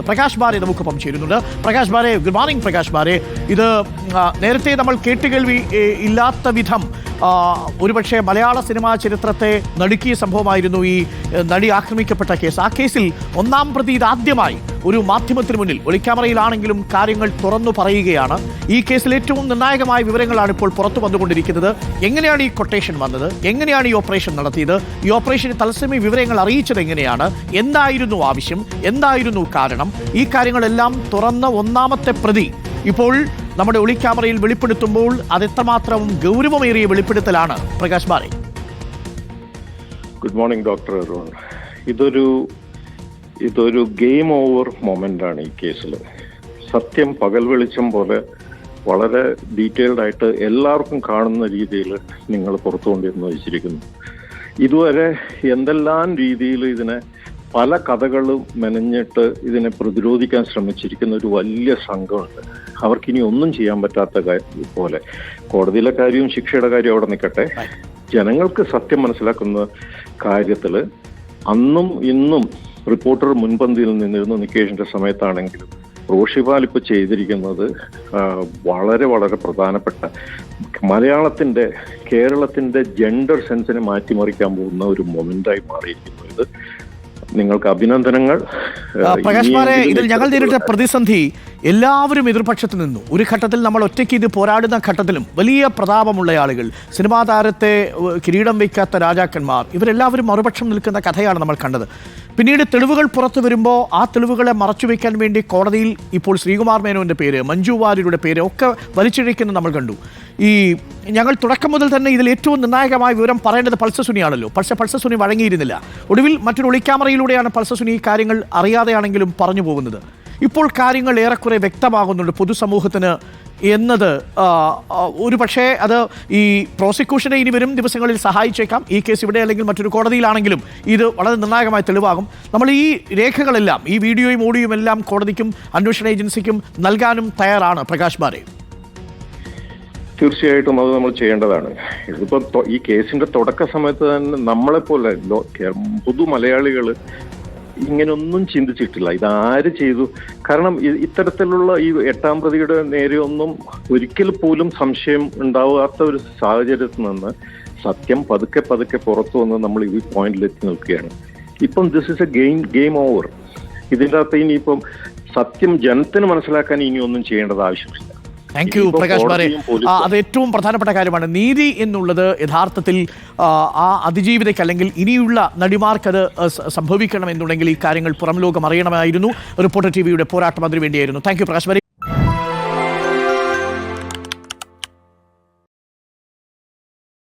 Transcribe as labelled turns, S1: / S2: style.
S1: പ്രകാശ് ബാരെ നമുക്കൊപ്പം ചേരുന്നുണ്ട്. Prakash Bare good morning Prakash Bare. ഇത് നേരത്തെ നമ്മൾ കേട്ടുകേൾവി ഇല്ലാത്ത വിധം ഒരുപക്ഷെ മലയാള സിനിമാ ചരിത്രത്തെ നടുക്കിയ സംഭവമായിരുന്നു ഈ നടി ആക്രമിക്കപ്പെട്ട കേസ്. ആ കേസിൽ ഒന്നാം പ്രതി ഇതാദ്യമായി ഒരു മാധ്യമത്തിന് മുന്നിൽ ഒളിക്യാമറയിലാണെങ്കിലും കാര്യങ്ങൾ തുറന്നു പറയുകയാണ്. ഈ കേസിൽ ഏറ്റവും നിർണായകമായ വിവരങ്ങളാണ് ഇപ്പോൾ പുറത്തു വന്നുകൊണ്ടിരിക്കുന്നത്. എങ്ങനെയാണ് ഈ കൊട്ടേഷൻ വന്നത്? എങ്ങനെയാണ് ഈ ഓപ്പറേഷൻ നടത്തിയത്? ഈ ഓപ്പറേഷന് തത്സമയ വിവരങ്ങൾ അറിയിച്ചത് എങ്ങനെയാണ്? എന്തായിരുന്നു ആവശ്യം? എന്തായിരുന്നു കാരണം? ഈ കാര്യങ്ങളെല്ലാം തുറന്ന ഒന്നാമത്തെ പ്രതി ഇപ്പോൾ നമ്മുടെ ഒളിക്യാമറയിൽ വെളിപ്പെടുത്തുമ്പോൾ അതെത്രമാത്രം ഗൗരവമേറിയ വെളിപ്പെടുത്തലാണ്. Prakash Bare
S2: good morning doctor Arun ഇതൊരു ഇതൊരു ഗെയിം ഓവർ മൊമെന്റ് ആണ് ഈ കേസിൽ സത്യം പകൽ വെളിച്ചം പോലെ വളരെ ഡീറ്റെയിൽഡ് ആയിട്ട് എല്ലാവർക്കും കാണുന്ന രീതിയിൽ നിങ്ങൾ പുറത്തു കൊണ്ടിരുന്നു വെച്ചിരിക്കുന്നു. ഇതുവരെ എന്തെല്ലാം രീതിയിൽ ഇതിനെ പല കഥകളും മെനഞ്ഞിട്ട് ഇതിനെ പ്രതിരോധിക്കാൻ ശ്രമിച്ചിരിക്കുന്ന ഒരു വലിയ സംഘമുണ്ട്. അവർക്കിനി ഒന്നും ചെയ്യാൻ പറ്റാത്ത കാര്യം പോലെ. കോടതിയിലെ കാര്യവും ശിക്ഷയുടെ കാര്യവും അവിടെ നിൽക്കട്ടെ. ജനങ്ങൾക്ക് സത്യം മനസ്സിലാക്കുന്ന കാര്യത്തിൽ അന്നും ഇന്നും റിപ്പോർട്ടർ മുൻപന്തിയിൽ നിന്നിരുന്നു നിക്കേഷിന്റെ സമയത്താണെങ്കിലും റോഷിപാൽ ഇപ്പോൾ ചെയ്തിരിക്കുന്നത് വളരെ വളരെ പ്രധാനപ്പെട്ട മലയാളത്തിന്റെ കേരളത്തിന്റെ ജെൻഡർ സെൻസിനെ മാറ്റിമറിക്കാൻ പോകുന്ന ഒരു മൊമെന്റായി മാറിയിരിക്കുന്നു ഇത്. നിങ്ങൾക്ക് അഭിനന്ദനങ്ങൾ.
S1: പ്രകാശ് ബാരെ ഇതിൽ ഞങ്ങൾ നേരിട്ട പ്രതിസന്ധി എല്ലാവരും എതിർപക്ഷത്ത് നിന്നു. ഒരു ഘട്ടത്തിൽ നമ്മൾ ഒറ്റയ്ക്ക് ഇത് പോരാടുന്ന ഘട്ടത്തിലും വലിയ പ്രതാപമുള്ള ആളുകൾ സിനിമാ താരത്തെ കിരീടം വയ്ക്കാത്ത രാജാക്കന്മാർ ഇവരെല്ലാവരും മറുപക്ഷം നിൽക്കുന്ന കഥയാണ് നമ്മൾ കണ്ടത്. പിന്നീട് തെളിവുകൾ പുറത്തു വരുമ്പോൾ ആ തെളിവുകളെ മറച്ചു വയ്ക്കാൻ വേണ്ടി കോടതിയിൽ ഇപ്പോൾ ശ്രീകുമാർ മേനോന്റെ പേര് മഞ്ജു വാര്യരുടെ പേര് ഒക്കെ വലിച്ചിഴയ്ക്കുന്നത് നമ്മൾ കണ്ടു. ഈ ഞങ്ങൾ തുടക്കം മുതൽ തന്നെ ഇതിൽ ഏറ്റവും നിർണായകമായ വിവരം പറയേണ്ടത് പൾസസുനിയാണല്ലോ പക്ഷേ പൾസസുനി വഴങ്ങിയിരുന്നില്ല. ഒടുവിൽ മറ്റൊരു ഒളിക്യാമറയിലൂടെയാണ് പൾസസുനി ഈ കാര്യങ്ങൾ അറിയാതെയാണെങ്കിലും പറഞ്ഞു പോകുന്നത്. ഇപ്പോൾ കാര്യങ്ങൾ ഏറെക്കുറെ വ്യക്തമാകുന്നുണ്ട് പൊതുസമൂഹത്തിന് എന്നത്. ഒരു പക്ഷേ അത് ഈ പ്രോസിക്യൂഷനെ ഇനി വരും ദിവസങ്ങളിൽ സഹായിച്ചേക്കാം. ഈ കേസ് ഇവിടെ അല്ലെങ്കിൽ മറ്റൊരു കോടതിയിലാണെങ്കിലും ഇത് വളരെ നിർണായകമായ തെളിവാകും. നമ്മൾ ഈ രേഖകളെല്ലാം ഈ വീഡിയോയും ഓഡിയോയും എല്ലാം കോടതിക്കും അന്വേഷണ ഏജൻസിക്കും നൽകാനും തയ്യാറാണ് പ്രകാശ് ബാരെ
S2: തീർച്ചയായിട്ടും അത് നമ്മൾ ചെയ്യേണ്ടതാണ്. ഇതിപ്പോ ഈ കേസിന്റെ തുടക്ക സമയത്ത് തന്നെ നമ്മളെപ്പോലെ പൊതു മലയാളികൾ ഇങ്ങനൊന്നും ചിന്തിച്ചിട്ടില്ല. ഇത് ആര് ചെയ്തു? കാരണം ഇത്തരത്തിലുള്ള ഈ എട്ടാം പ്രതിയുടെ നേരെയൊന്നും ഒരിക്കൽ പോലും സംശയം ഉണ്ടാവാത്ത ഒരു സാഹചര്യത്തിൽ നിന്ന് സത്യം പതുക്കെ പതുക്കെ പുറത്തു വന്ന് നമ്മൾ ഈ പോയിന്റിൽ എത്തി നിൽക്കുകയാണ്. ഇപ്പം this is a game game over ഇതിന്റെ അകത്ത് ഇനിയിപ്പം സത്യം ജനത്തിന് മനസ്സിലാക്കാൻ ഇനിയൊന്നും ചെയ്യേണ്ടത് ആവശ്യമില്ല.
S1: താങ്ക് യു പ്രകാശ് ബാരെ അത് ഏറ്റവും പ്രധാനപ്പെട്ട കാര്യമാണ്. നീതി എന്നുള്ളത് യഥാർത്ഥത്തിൽ ആ, അതിജീവിതയ്ക്ക് അല്ലെങ്കിൽ ഇനിയുള്ള നടിമാർക്ക് അത് സംഭവിക്കണം എന്നുണ്ടെങ്കിൽ ഈ കാര്യങ്ങൾ പുറം ലോകം അറിയണമായിരുന്നു. റിപ്പോർട്ടർ ടി വിയുടെ പോരാട്ടം അതിനു വേണ്ടിയായിരുന്നു താങ്ക് യു പ്രകാശ് ബാരെ